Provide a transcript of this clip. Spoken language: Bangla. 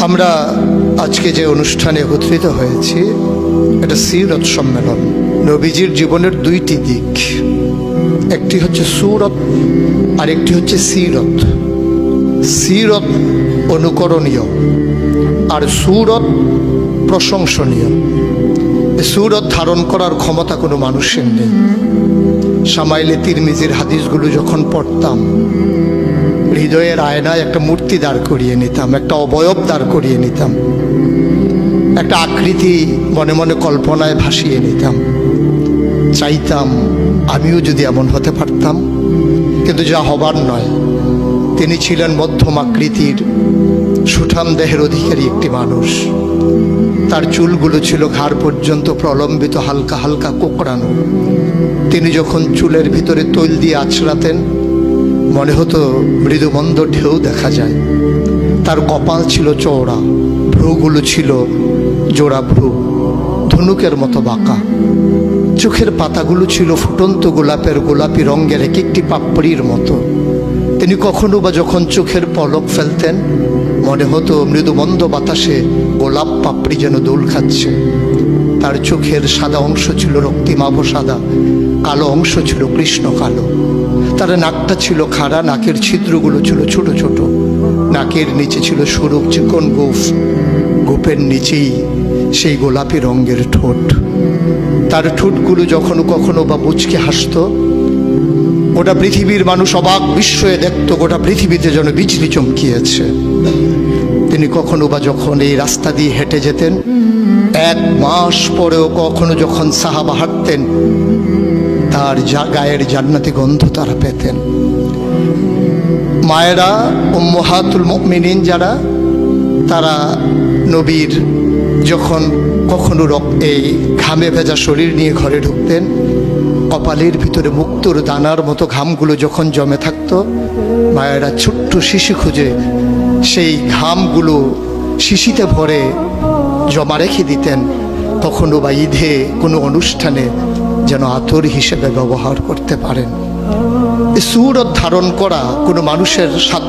আমরা আজকে যে অনুষ্ঠানে একত্রিত হয়েছি, এটা সিরত সম্মেলন। নবীজির জীবনের দুইটি দিক। একটি হচ্ছে সুরত আর একটি হচ্ছে সিরত। সিরত অনুকরণীয় আর সুরত প্রশংসনীয়। সুরত ধারণ করার ক্ষমতা কোনো মানুষের নেই। সামাইলে তিরমিজির হাদিসগুলো যখন পড়তাম হৃদয়ের আয়নায় একটা মূর্তি দাঁড় করিয়ে নিতাম, একটা অবয়ব দাঁড় করিয়ে নিতাম, একটা আকৃতি মনে মনে কল্পনায় ভাসিয়ে নিতাম। চাইতাম আমিও যদি এমন হতে পারতাম, কিন্তু যা হবার নয়, তিনি ছিলেন মধ্যম আকৃতির, সুঠাম দেহের অধিকারী একটি মানুষ। তার চুলগুলো ছিল ঘাড় পর্যন্ত প্রলম্বিত হালকা হালকা কোকড়ানো। তিনি যখন চুলের ভিতরে তৈল দিয়ে আছড়াতেন মনে হতো মৃদুমন্দ ঢেউ দেখা যায়। তার কপাল ছিল চওড়া, ভ্রুগুলো ছিল জোড়া ভ্রু ধনুকের মতো বাঁকা। চোখের পাতাগুলো ছিল ফুটন্ত গোলাপের গোলাপি রঙের এক একটি পাপড়ির মতো। তিনি কখনো বা যখন চোখের পলক ফেলতেন, মনে হতো মৃদুমন্দ বাতাসে গোলাপ পাপড়ি যেন দোল খাচ্ছে। তার চোখের সাদা অংশ ছিল রক্তিমাভ সাদা, কালো অংশ ছিল কৃষ্ণ কালো। তার নাকটা ছিল খাড়া, নাকের ছিদ্রগুলো ছিল ছোট ছোট। নাকের নিচে ছিল সরু চিকন গোফ। গোপের নিচেই সেই গোলাপি রঙের ঠোঁট। তার ঠোঁটগুলো যখন কখনো বা মুচকে হাসতো, গোটা পৃথিবীর মানুষ অবাক বিস্ময়ে দেখত, গোটা পৃথিবীতে যেন বিজলি চমকিয়েছে। তিনি কখনো বা যখন এই রাস্তা দিয়ে হেঁটে যেতেন, এক মাস পরেও কখনো যখন সাহাবা হাঁটতেন, তার গায়ের জান্নাতি গন্ধ তারা পেতেন। মায়েরা, উম্মহাতুল মুমিনিন যারা, তারা নবীর যখন কখনো এই ঘামে ভেজা শরীর নিয়ে ঘরে ঢুকতেন, কপালের ভিতরে মুক্তোর দানার মতো ঘামগুলো যখন জমে থাকতো, মায়েরা ছোট্ট শিশু খুঁজে সেই ঘামগুলো শিশিতে ভরে জমা রেখে দিতেন কখনো বা ঈদে কোনো অনুষ্ঠানে যেন আতর হিসেবে ব্যবহার করতে পারেন। সুরত ধারণ করা কোনো মানুষের সাধ্য